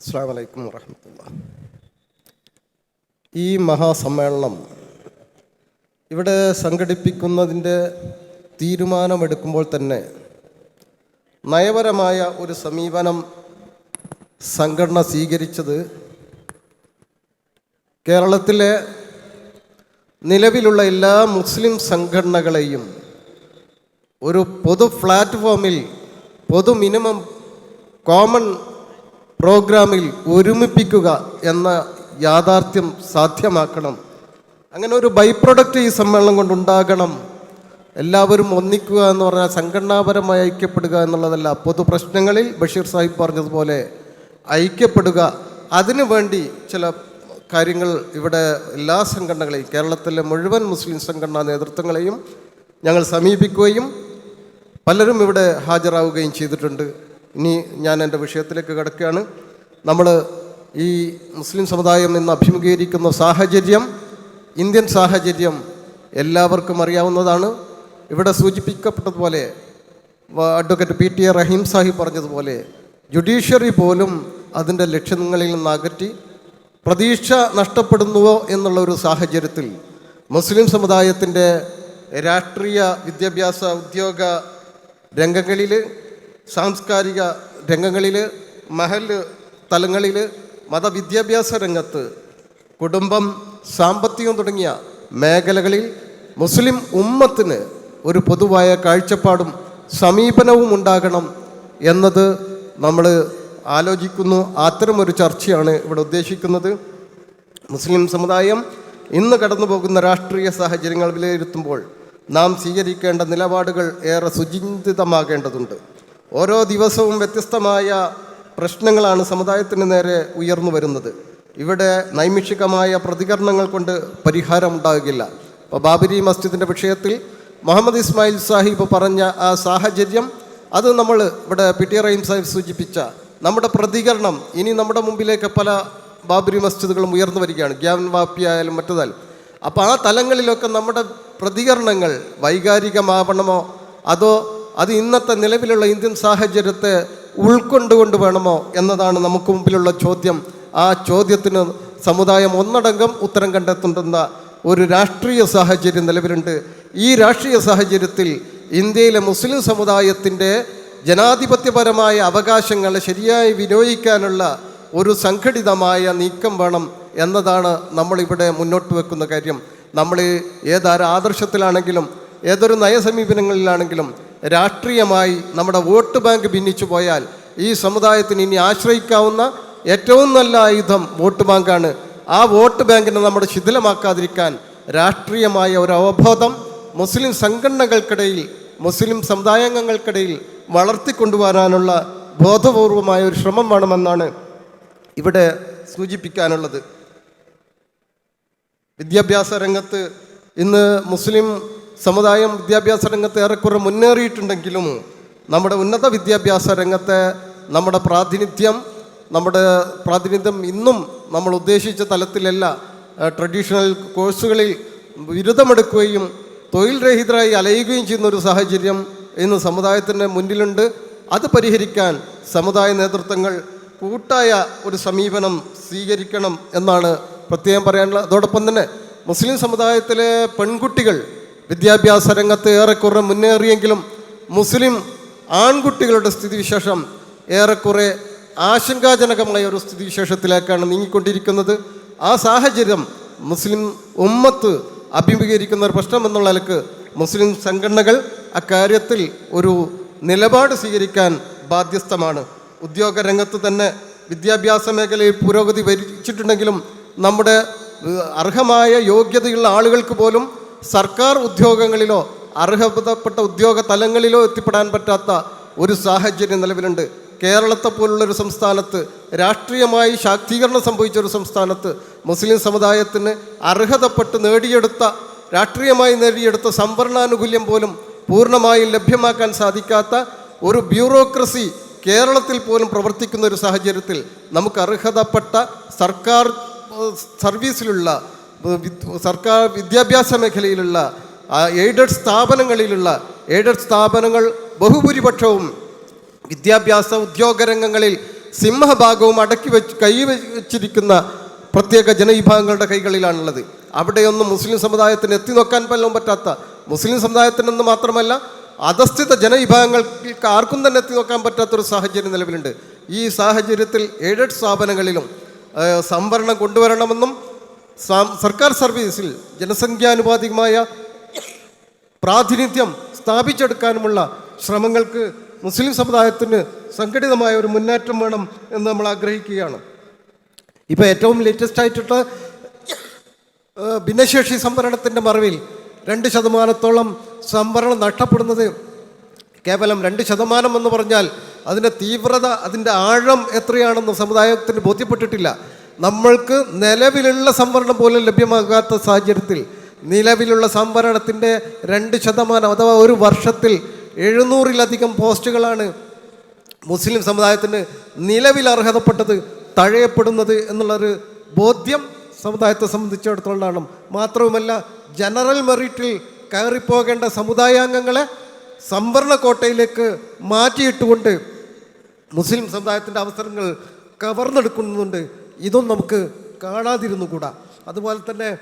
അസ്സാം വലൈക്കും വറഹമത്തുള്ള ഈ മഹാസമ്മേളനം ഇവിടെ സംഘടിപ്പിക്കുന്നതിന്റെ തീരുമാനമെടുക്കുമ്പോൾ തന്നെ നയപരമായ ഒരു സമീപനം സംഘടന സ്വീകരിച്ചത് കേരളത്തിലെ നിലവിലുള്ള എല്ലാ മുസ്ലിം സംഘടനകളെയും ഒരു പൊതു പ്ലാറ്റ്ഫോമിൽ പൊതു മിനിമം കോമൺ പ്രോഗ്രാമിൽ ഒരുമിപ്പിക്കുക എന്ന യാഥാർത്ഥ്യം സാധ്യമാക്കണം. അങ്ങനെ ഒരു ബൈ പ്രൊഡക്റ്റ് ഈ സമ്മേളനം കൊണ്ടുണ്ടാകണം എല്ലാവരും ഒന്നിക്കുക എന്ന് പറഞ്ഞാൽ സംഘടനാപരമായി ഐക്യപ്പെടുക എന്നുള്ളതല്ല. പൊതു പ്രശ്നങ്ങളിൽ ബഷീർ സാഹിബ് പറഞ്ഞതുപോലെ ഐക്യപ്പെടുക. അതിനു വേണ്ടി ചില കാര്യങ്ങൾ ഇവിടെ എല്ലാ സംഘടനകളെയും കേരളത്തിലെ മുഴുവൻ മുസ്ലിം സംഘടനാ നേതൃത്വങ്ങളെയും ഞങ്ങൾ സമീപിക്കുകയും പലരും ഇവിടെ ഹാജരാവുകയും ചെയ്തിട്ടുണ്ട്. ഇനി ഞാൻ എന്റെ വിഷയത്തിലേക്ക് കിടക്കുകയാണ്. നമ്മൾ ഈ മുസ്ലിം സമുദായം ഇന്ന് അഭിമുഖീകരിക്കുന്ന സാഹചര്യം ഇന്ത്യൻ സാഹചര്യം എല്ലാവർക്കും അറിയാവുന്നതാണ്. ഇവിടെ സൂചിപ്പിക്കപ്പെട്ടതുപോലെ advocate P T A Rahim Sahib പറഞ്ഞതുപോലെ ജുഡീഷ്യറി പോലും അതിന്റെ ലക്ഷ്യങ്ങളിൽ നിന്ന് അകറ്റി പ്രതീക്ഷ നഷ്ടപ്പെടുന്നുവോ എന്നുള്ള ഒരു സാഹചര്യത്തിൽ മുസ്ലിം സമുദായത്തിന്റെ രാഷ്ട്രീയ വിദ്യാഭ്യാസ ഉദ്യോഗ രംഗങ്ങളിൽ സാംസ്കാരിക രംഗങ്ങളിൽ മഹൽ തലങ്ങളിൽ മതവിദ്യാഭ്യാസ രംഗത്ത് കുടുംബം സാമ്പത്തികം തുടങ്ങിയ മേഖലകളിൽ മുസ്ലിം ഉമ്മത്തിന് ഒരു പൊതുവായ കാഴ്ചപ്പാടും സമീപനവും ഉണ്ടാകണം എന്നത് നമ്മൾ ആലോചിക്കുന്നു. അത്തരമൊരു ചർച്ചയാണ് ഇവിടെ ഉദ്ദേശിക്കുന്നത്. മുസ്ലിം സമുദായം ഇന്ന് കടന്നു പോകുന്ന രാഷ്ട്രീയ സാഹചര്യങ്ങൾ വിലയിരുത്തുമ്പോൾ നാം സ്വീകരിക്കേണ്ട നിലപാടുകൾ ഏറെ സുചിന്തിതമാകേണ്ടതുണ്ട്. ഓരോ ദിവസവും വ്യത്യസ്തമായ പ്രശ്നങ്ങളാണ് സമുദായത്തിന് നേരെ ഉയർന്നു വരുന്നത്. ഇവിടെ നൈമിഷികമായ പ്രതികരണങ്ങൾ കൊണ്ട് പരിഹാരം ഉണ്ടാകില്ല. ഇപ്പോൾ ബാബരി മസ്ജിദിന്റെ വിഷയത്തിൽ മുഹമ്മദ് ഇസ്മായിൽ സാഹിബ് പറഞ്ഞ ആ സാഹചര്യം അത് നമ്മൾ ഇവിടെ പി ടി റഹീം സാഹിബ് സൂചിപ്പിച്ച നമ്മുടെ പ്രതികരണം. ഇനി നമ്മുടെ മുമ്പിലേക്ക് പല ബാബരി മസ്ജിദുകളും ഉയർന്നു വരികയാണ്. ഗ്യാൻ വാപ്പി ആയാലും അപ്പോൾ ആ തലങ്ങളിലൊക്കെ നമ്മുടെ പ്രതികരണങ്ങൾ വൈകാരികമാവണമോ? അതോ അത് ഇന്നത്തെ നിലവിലുള്ള ഇന്ത്യൻ സാഹചര്യത്തെ ഉൾക്കൊണ്ടുകൊണ്ട് വേണമോ എന്നതാണ് നമുക്ക് മുമ്പിലുള്ള ചോദ്യം. ആ ചോദ്യത്തിന് സമുദായം ഒന്നടങ്കം ഉത്തരം കണ്ടെത്തുന്ന ഒരു രാഷ്ട്രീയ സാഹചര്യം നിലവിലുണ്ട്. ഈ രാഷ്ട്രീയ സാഹചര്യത്തിൽ ഇന്ത്യയിലെ മുസ്ലിം സമുദായത്തിന്റെ ജനാധിപത്യപരമായ അവകാശങ്ങളെ ശരിയായി വിനിയോഗിക്കാനുള്ള ഒരു സംഘടിതമായ നീക്കം വേണം എന്നതാണ് നമ്മളിവിടെ മുന്നോട്ട് വെക്കുന്ന കാര്യം. നമ്മൾ ഏതാര ആദർശത്തിലാണെങ്കിലും ഏതൊരു നയസമീപനങ്ങളിലാണെങ്കിലും രാഷ്ട്രീയമായി നമ്മുടെ വോട്ട് ബാങ്ക് ഭിന്നിച്ചു പോയാൽ ഈ സമുദായത്തിന് ഇനി ആശ്രയിക്കാവുന്ന ഏറ്റവും നല്ല ആയുധം വോട്ട് ബാങ്കാണ്. ആ വോട്ട് ബാങ്കിനെ നമ്മുടെ ശിഥിലമാക്കാതിരിക്കാൻ രാഷ്ട്രീയമായ ഒരു അവബോധം മുസ്ലിം സംഘടനകൾക്കിടയിൽ മുസ്ലിം സമുദായാംഗങ്ങൾക്കിടയിൽ വളർത്തിക്കൊണ്ടുവരാനുള്ള ബോധപൂർവമായ ഒരു ശ്രമം വേണമെന്നാണ് ഇവിടെ സൂചിപ്പിക്കാനുള്ളത്. വിദ്യാഭ്യാസ രംഗത്ത് ഇന്ന് മുസ്ലിം സമുദായം വിദ്യാഭ്യാസ രംഗത്ത് ഏറെക്കുറെ മുന്നേറിയിട്ടുണ്ടെങ്കിലും നമ്മുടെ ഉന്നത വിദ്യാഭ്യാസ രംഗത്തെ നമ്മുടെ പ്രാതിനിധ്യം നമ്മുടെ പ്രാതിനിധ്യം ഇന്നും നമ്മൾ ഉദ്ദേശിച്ച തലത്തിലല്ല ട്രഡീഷണൽ കോഴ്സുകളിൽ ബിരുദമെടുക്കുകയും തൊഴിൽ രഹിതരായി അലയുകയും ചെയ്യുന്ന ഒരു സാഹചര്യം ഇന്ന് സമുദായത്തിന്റെ മുന്നിലുണ്ട്. അത് പരിഹരിക്കാൻ സമുദായ നേതൃത്വങ്ങൾ കൂട്ടായ ഒരു സമീപനം സ്വീകരിക്കണം എന്നാണ് പ്രത്യേകം പറയാനുള്ളത്. അതോടൊപ്പം തന്നെ മുസ്ലിം സമുദായത്തിലെ പെൺകുട്ടികൾ വിദ്യാഭ്യാസ രംഗത്ത് ഏറെക്കുറെ മുന്നേറിയെങ്കിലും മുസ്ലിം ആൺകുട്ടികളുടെ സ്ഥിതിവിശേഷം ഏറെക്കുറെ ആശങ്കാജനകമായ ഒരു സ്ഥിതിവിശേഷത്തിലേക്കാണ് നീങ്ങിക്കൊണ്ടിരിക്കുന്നത്. ആ സാഹചര്യം മുസ്ലിം ഉമ്മത്ത് അഭിമുഖീകരിക്കുന്ന ഒരു പ്രശ്നം എന്നുള്ള നിലയ്ക്ക് മുസ്ലിം സംഘടനകൾ അക്കാര്യത്തിൽ ഒരു നിലപാട് സ്വീകരിക്കാൻ ബാധ്യസ്ഥമാണ്. ഉദ്യോഗ രംഗത്ത് തന്നെ വിദ്യാഭ്യാസ മേഖലയിൽ പുരോഗതി വരിച്ചിട്ടുണ്ടെങ്കിലും നമ്മുടെ അർഹമായ യോഗ്യതയുള്ള ആളുകൾക്ക് പോലും സർക്കാർ ഉദ്യോഗങ്ങളിലോ അർഹതപ്പെട്ട ഉദ്യോഗ തലങ്ങളിലോ എത്തിപ്പെടാൻ പറ്റാത്ത ഒരു സാഹചര്യം നിലവിലുണ്ട്. കേരളത്തെ പോലുള്ള ഒരു സംസ്ഥാനത്ത് രാഷ്ട്രീയമായി ശാക്തീകരണം സംഭവിച്ച ഒരു സംസ്ഥാനത്ത് മുസ്ലിം സമുദായത്തിന് അർഹതപ്പെട്ട് നേടിയെടുത്ത രാഷ്ട്രീയമായി നേടിയെടുത്ത സംവരണാനുകൂല്യം പോലും പൂർണമായും ലഭ്യമാക്കാൻ സാധിക്കാത്ത ഒരു ബ്യൂറോക്രസി കേരളത്തിൽ പോലും പ്രവർത്തിക്കുന്ന ഒരു സാഹചര്യത്തിൽ നമുക്ക് അർഹതപ്പെട്ട സർക്കാർ സർവീസിലുള്ള സർക്കാർ വിദ്യാഭ്യാസ മേഖലയിലുള്ള എയ്ഡഡ് സ്ഥാപനങ്ങളിലുള്ള എയ്ഡഡ് സ്ഥാപനങ്ങൾ ബഹുഭൂരിപക്ഷവും വിദ്യാഭ്യാസ ഉദ്യോഗ രംഗങ്ങളിൽ സിംഹഭാഗവും അടക്കി വെച്ച് കൈ വെച്ചിരിക്കുന്ന പ്രത്യേക ജനവിഭാഗങ്ങളുടെ കൈകളിലാണുള്ളത്. അവിടെയൊന്നും മുസ്ലിം സമുദായത്തിന് എത്തി നോക്കാൻ പോലും പറ്റാത്ത മുസ്ലിം സമുദായത്തിനെന്ന് മാത്രമല്ല അധസ്ഥിത ജനവിഭാഗങ്ങൾക്ക് ആർക്കും തന്നെ എത്തി നോക്കാൻ പറ്റാത്തൊരു സാഹചര്യം നിലവിലുണ്ട്. ഈ സാഹചര്യത്തിൽ എയ്ഡഡ് സ്ഥാപനങ്ങളിലും സംവരണം കൊണ്ടുവരണമെന്നും സർക്കാർ സർവീസിൽ ജനസംഖ്യാനുപാതികമായ പ്രാതിനിധ്യം സ്ഥാപിച്ചെടുക്കാനുമുള്ള ശ്രമങ്ങൾക്ക് മുസ്ലിം സമുദായത്തിന് സംഘടിതമായ ഒരു മുന്നേറ്റം വേണം എന്ന് നമ്മൾ ആഗ്രഹിക്കുകയാണ്. ഇപ്പോൾ ഏറ്റവും ലേറ്റസ്റ്റ് ആയിട്ടുള്ള ഭിന്നശേഷി സംവരണത്തിന്റെ മറവിൽ രണ്ട് ശതമാനത്തോളം സംവരണം നഷ്ടപ്പെടുന്നത് കേവലം രണ്ട് ശതമാനം എന്ന് പറഞ്ഞാൽ അതിന്റെ തീവ്രത അതിന്റെ ആഴം എത്രയാണെന്ന് സമുദായത്തിന് ബോധ്യപ്പെട്ടിട്ടില്ല. നമ്മൾക്ക് നിലവിലുള്ള സംവരണം പോലും ലഭ്യമാകാത്ത സാഹചര്യത്തിൽ നിലവിലുള്ള സംവരണത്തിന്റെ രണ്ട് ശതമാനം അഥവാ ഒരു വർഷത്തിൽ എഴുന്നൂറിലധികം പോസ്റ്റുകളാണ് മുസ്ലിം സമുദായത്തിന് നിലവിൽ അർഹതപ്പെട്ടത് തഴയപ്പെടുന്നത് എന്നുള്ളൊരു ബോധ്യം സമുദായത്തെ സംബന്ധിച്ചിടത്തോളം മാത്രവുമല്ല ജനറൽ മെറിറ്റിൽ കയറിപ്പോകേണ്ട സമുദായാംഗങ്ങളെ സംവരണ കോട്ടയിലേക്ക് മാറ്റിയിട്ടുകൊണ്ട് മുസ്ലിം സമുദായത്തിന്റെ അവസരങ്ങൾ കവർന്നെടുക്കുന്നുണ്ട്. ഇതും നമുക്ക് കാണാതിരുന്നുകൂടാ. അതുപോലെ തന്നെ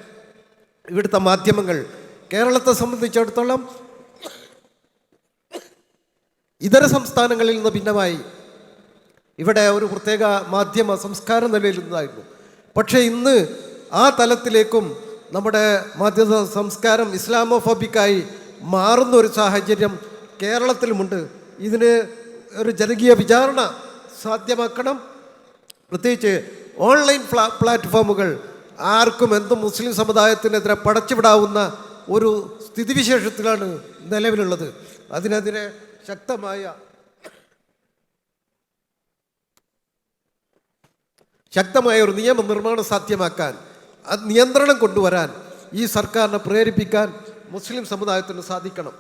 ഇവിടുത്തെ മാധ്യമങ്ങൾ കേരളത്തെ സംബന്ധിച്ചിടത്തോളം ഇതര സംസ്ഥാനങ്ങളിൽ നിന്ന് ഭിന്നമായി. ഇവിടെ ഒരു പ്രത്യേക മാധ്യമ സംസ്കാരം നിലയിലുന്നതായിരുന്നു പക്ഷേ ഇന്ന് ആ തലത്തിലേക്കും നമ്മുടെ മാധ്യമ സംസ്കാരം ഇസ്ലാമോഫോബിക്കായി മാറുന്ന ഒരു സാഹചര്യം കേരളത്തിലുമുണ്ട്. ഇതിന് ഒരു ജനകീയ വിചാരണ സാധ്യമാക്കണം. പ്രത്യേകിച്ച് ഓൺലൈൻ പ്ലാ പ്ലാറ്റ്ഫോമുകൾ ആർക്കും എന്തും മുസ്ലിം സമുദായത്തിനെതിരെ പടച്ചുവിടാവുന്ന ഒരു സ്ഥിതിവിശേഷത്തിലാണ് നിലവിലുള്ളത്. അതിനെതിരെ ശക്തമായ ശക്തമായ ഒരു നിയമനിർമ്മാണം സാധ്യമാക്കാൻ നിയന്ത്രണം കൊണ്ടുവരാൻ ഈ സർക്കാരിനെ പ്രേരിപ്പിക്കാൻ മുസ്ലിം സമുദായത്തിന് സാധിക്കണം.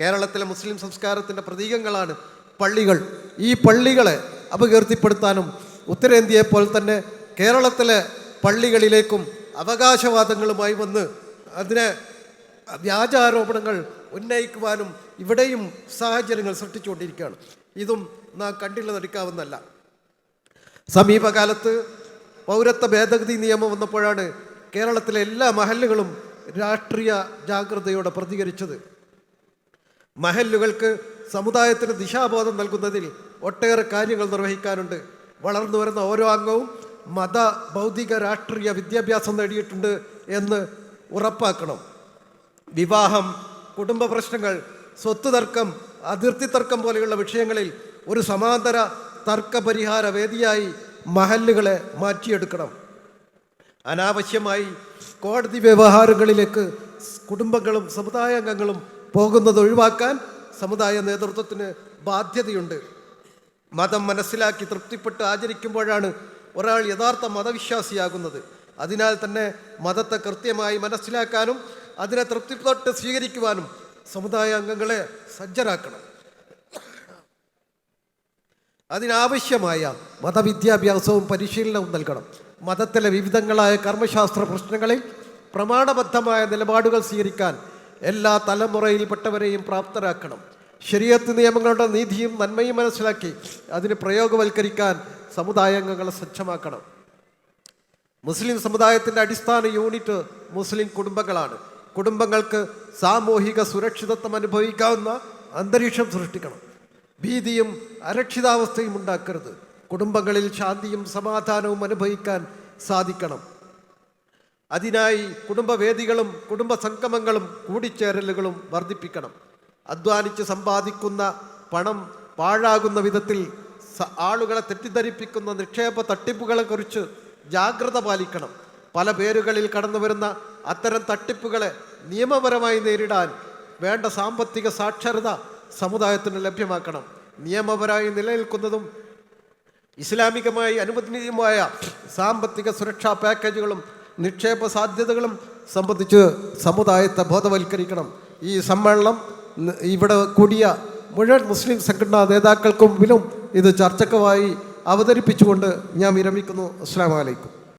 കേരളത്തിലെ മുസ്ലിം സംസ്കാരത്തിന്റെ പ്രതീകങ്ങളാണ് പള്ളികൾ. ഈ പള്ളികളെ അപകീർത്തിപ്പെടുത്താനും ഉത്തരേന്ത്യയെ പോലെ തന്നെ കേരളത്തിലെ പള്ളികളിലേക്കും അവകാശവാദങ്ങളുമായി വന്ന് അതിനെ വ്യാജാരോപണങ്ങൾ ഉന്നയിക്കുവാനും ഇവിടെയും സാഹചര്യങ്ങൾ സൃഷ്ടിച്ചുകൊണ്ടിരിക്കുകയാണ്. ഇതും നാം കണ്ടില്ല നടിക്കാവുന്നല്ല സമീപകാലത്ത് പൗരത്വ ഭേദഗതി നിയമം വന്നപ്പോഴാണ് കേരളത്തിലെ എല്ലാ മഹല്ലുകളും രാഷ്ട്രീയ ജാഗ്രതയോടെ പ്രതികരിച്ചത്. മഹല്ലുകൾക്ക് സമുദായത്തിന് ദിശാബോധം നൽകുന്നതിൽ ഒട്ടേറെ കാര്യങ്ങൾ നിർവഹിക്കാനുണ്ട്. വളർന്നു വരുന്ന ഓരോ അംഗവും മത ഭൗതിക രാഷ്ട്രീയ വിദ്യാഭ്യാസം നേടിയിട്ടുണ്ട് എന്ന് ഉറപ്പാക്കണം. വിവാഹം കുടുംബ പ്രശ്നങ്ങൾ സ്വത്ത് തർക്കം അതിർത്തി തർക്കം പോലെയുള്ള വിഷയങ്ങളിൽ ഒരു സമാന്തര തർക്ക പരിഹാര വേദിയായി മഹല്ലുകളെ മാറ്റിയെടുക്കണം. അനാവശ്യമായി കോടതി വ്യവഹാരങ്ങളിലേക്ക് കുടുംബങ്ങളും സമുദായ അംഗങ്ങളും പോകുന്നത് ഒഴിവാക്കാൻ സമുദായ നേതൃത്വത്തിന് ബാധ്യതയുണ്ട്. മതം മനസ്സിലാക്കി തൃപ്തിപ്പെട്ട് ആചരിക്കുമ്പോഴാണ് ഒരാൾ യഥാർത്ഥ മതവിശ്വാസിയാകുന്നത്. അതിനാൽ തന്നെ മതത്തെ കൃത്യമായി മനസ്സിലാക്കാനും അതിനെ തൃപ്തിപ്പെട്ട് സ്വീകരിക്കുവാനും സമുദായ അംഗങ്ങളെ സജ്ജരാക്കണം. അതിനാവശ്യമായ മതവിദ്യാഭ്യാസവും പരിശീലനവും നൽകണം. മതത്തിലെ വിവിധങ്ങളായ കർമ്മശാസ്ത്ര പ്രശ്നങ്ങളിൽ പ്രമാണബദ്ധമായ നിലപാടുകൾ സ്വീകരിക്കാൻ എല്ലാ തലമുറയിൽപ്പെട്ടവരെയും പ്രാപ്തരാക്കണം. ശരീരത്ത് നിയമങ്ങളുടെ നീതിയും നന്മയും മനസ്സിലാക്കി അതിന് പ്രയോഗവൽക്കരിക്കാൻ സമുദായാംഗങ്ങളെ സജ്ജമാക്കണം. മുസ്ലിം സമുദായത്തിന്റെ അടിസ്ഥാന യൂണിറ്റ് മുസ്ലിം കുടുംബങ്ങളാണ്. കുടുംബങ്ങൾക്ക് സാമൂഹിക സുരക്ഷിതത്വം അനുഭവിക്കാവുന്ന അന്തരീക്ഷം സൃഷ്ടിക്കണം. ഭീതിയും അരക്ഷിതാവസ്ഥയും ഉണ്ടാക്കരുത്. കുടുംബങ്ങളിൽ ശാന്തിയും സമാധാനവും അനുഭവിക്കാൻ സാധിക്കണം. അതിനായി കുടുംബവേദികളും കുടുംബ സംഗമങ്ങളും കൂടിച്ചേരലുകളും വർദ്ധിപ്പിക്കണം. അധ്വാനിച്ച് സമ്പാദിക്കുന്ന പണം പാഴാകുന്ന വിധത്തിൽ ആളുകളെ തെറ്റിദ്ധരിപ്പിക്കുന്ന നിക്ഷേപ തട്ടിപ്പുകളെക്കുറിച്ച് ജാഗ്രത പാലിക്കണം. പല പേരുകളിൽ കടന്നു വരുന്ന അത്തരം തട്ടിപ്പുകളെ നിയമപരമായി നേരിടാൻ വേണ്ട സാമ്പത്തിക സാക്ഷരത സമുദായത്തിന് ലഭ്യമാക്കണം. നിയമപരമായി നിലനിൽക്കുന്നതും ഇസ്ലാമികമായി അനുവദനീയമായ സാമ്പത്തിക സുരക്ഷാ പാക്കേജുകളും നിക്ഷേപ സാധ്യതകളും സംബന്ധിച്ച് സമുദായത്തെ ബോധവൽക്കരിക്കണം. ഈ സമ്മേളനം ഇവിടെ കൂടിയ മുഴുവൻ മുസ്ലിം സംഘടനാ നേതാക്കൾക്ക് മുമ്പിലും ഇത് ചർച്ചക്കുമായി അവതരിപ്പിച്ചുകൊണ്ട് ഞാൻ വിരമിക്കുന്നു. അസ്സാം വലൈക്കും